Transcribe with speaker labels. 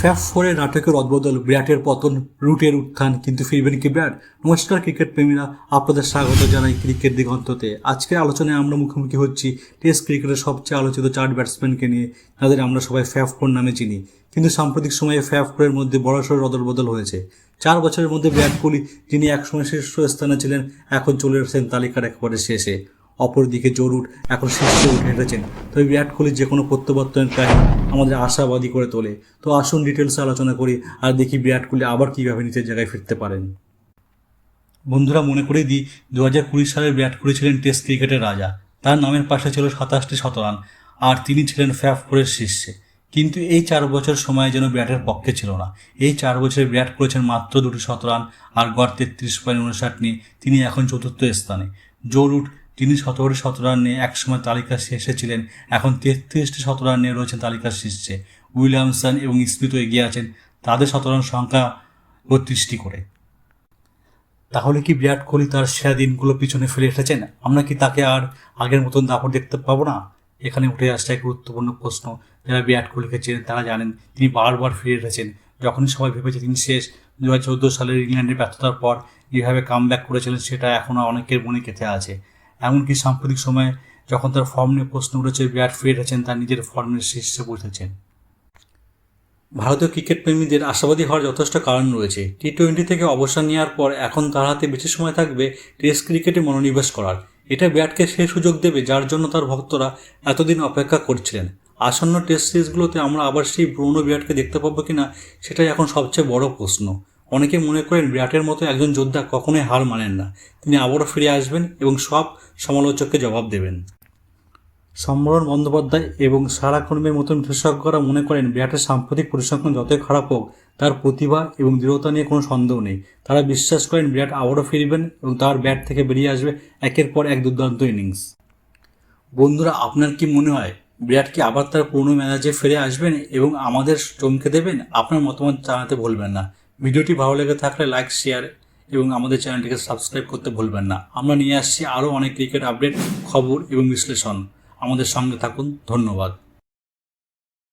Speaker 1: Faf ফোরের নাটকের অদবদল বিরাটের পতন, রুটের উত্থান, কিন্তু ফিরবেন কি বিরাট? নমস্কার ক্রিকেট প্রেমীরা আপনাদের স্বাগত জানাই ক্রিকেট দিগন্ততে। আজকের আলোচনায় আমরা মুখোমুখি হচ্ছি টেস্ট ক্রিকেটের সবচেয়ে আলোচিত চার ব্যাটসম্যানকে নিয়ে, যাদের আমরা সবাই ফ্যাফ ফোর নামে চিনি। কিন্তু সাম্প্রতিক সময়ে ফ্যাফ ফোরের মধ্যে বড়সড় অদলবদল হয়েছে। চার বছরের মধ্যে বিরাট কোহলি, যিনি একসময় শীর্ষ স্থানে ছিলেন, এখন চলে এসেছেন তালিকার একেবারে শেষে। অপরদিকে জরুর এখন শীর্ষে উঠে এসেছেন তবে বিরাট কোহলির যে কোনো প্রত্যাবর্তনের কাহিনী আমাদের আশাবাদী করে তোলে। তো আসুন ডিটেলসে আলোচনা করি আর দেখি বিরাট কোহলি আবার কীভাবে নিজের জায়গায় ফিরতে পারেন। বন্ধুরা, মনে করে দিই দু হাজার কুড়ি সালে বিরাট কোহলি ছিলেন টেস্ট ক্রিকেটের রাজা। তার নামের পাশে ছিল সাতাশটি শতরান আর তিনি ছিলেন ফ্যাফ ফোরের শীর্ষে। কিন্তু এই চার বছর সময় যেন বিরাটের পক্ষে ছিল না। এই চার বছরে বিরাট করেছেন মাত্র দুটি শতরান আর গড় তেত্রিশ পয়েন্ট উনষাট নিয়ে তিনি এখন চতুর্থ স্থানে। জো রুট তিনি সতেরোটি শতরান নিয়ে একসময় তালিকার শীর্ষে ছিলেন। এখন তেত্রিশটি শতরান নিয়ে রয়েছেন তালিকার শীর্ষে। উইলিয়ামসন এবং স্মিথও এগিয়ে আছেন তাদের শতরান সংখ্যা বত্রিশটি করে। তাহলে কি বিরাট কোহলি তার সেরা দিনগুলো পিছনে ফেলে এসেছেন? আমরা কি তাকে আর আগের মতন দাপট দেখতে পাবো না? এখানে উঠে আসছে এক গুরুত্বপূর্ণ প্রশ্ন। যারা বিরাট কোহলিকে চেনেন তারা জানেন তিনি বারবার ফিরে এসেছেন। যখনই সবাই ভেবেছে তিনি শেষ দু হাজার চোদ্দ সালের ইংল্যান্ডের ব্যর্থতার পর যেভাবে কাম ব্যাক করেছিলেন সেটা এখনও অনেকের মনে গেঁথে আছে। এমনকি সাম্প্রতিক সময়ে যখন তার ফর্ম নিয়ে প্রশ্ন উঠেছে, বিরাট ফিরে এসেছেন তার নিজের ফর্মের শীর্ষে বসেছেন। ভারতীয় ক্রিকেট প্রেমীদের আশাবাদী হওয়ার যথেষ্ট কারণ রয়েছে। টি টোয়েন্টি থেকে অবসর নেওয়ার পর এখন তার হাতে বেশি সময় থাকবে টেস্ট ক্রিকেটে মনোনিবেশ করার। এটা বিরাটকে সে সুযোগ দেবে যার জন্য তার ভক্তরা এতদিন অপেক্ষা করছিলেন। আসন্ন টেস্ট সিরিজগুলোতে আমরা আবার সেই পুরনো বিরাটকে দেখতে পাবো কিনা, সেটাই এখন সবচেয়ে বড় প্রশ্ন। অনেকে মনে করেন বিরাটের মতো একজন যোদ্ধা কখনোই হার মানেন না। তিনি আবারও ফিরে আসবেন এবং সব সমালোচককে জবাব দেবেন। সম্বরণ বন্দ্যোপাধ্যায় এবং সারা কর্মের মতন বিশেষজ্ঞরা মনে করেন বিরাটের সাম্প্রতিক পরিসংখ্যান যতই খারাপ হোক, তার প্রতিভা এবং দৃঢ়তা নিয়ে কোনো সন্দেহ নেই। তারা বিশ্বাস করেন বিরাট আবারও ফিরবেন এবং তার ব্যাট থেকে বেরিয়ে আসবে একের পর এক দুর্দান্ত ইনিংস। বন্ধুরা, আপনার কি মনে হয় বিরাট কি আবার তার পুরনো ম্যানেজে ফিরে আসবেন এবং আমাদের চমকে দেবেন? আপনার মতামত জানাতে ভুলবেন না। ভিডিওটি ভালো লেগে থাকলে লাইক শেয়ার এবং আমাদের চ্যানেলটিকে সাবস্ক্রাইব করতে ভুলবেন না। আমরা নিয়ে আসছি আরও অনেক ক্রিকেট আপডেট খবর এবং বিশ্লেষণ। আমাদের সঙ্গে থাকুন, ধন্যবাদ।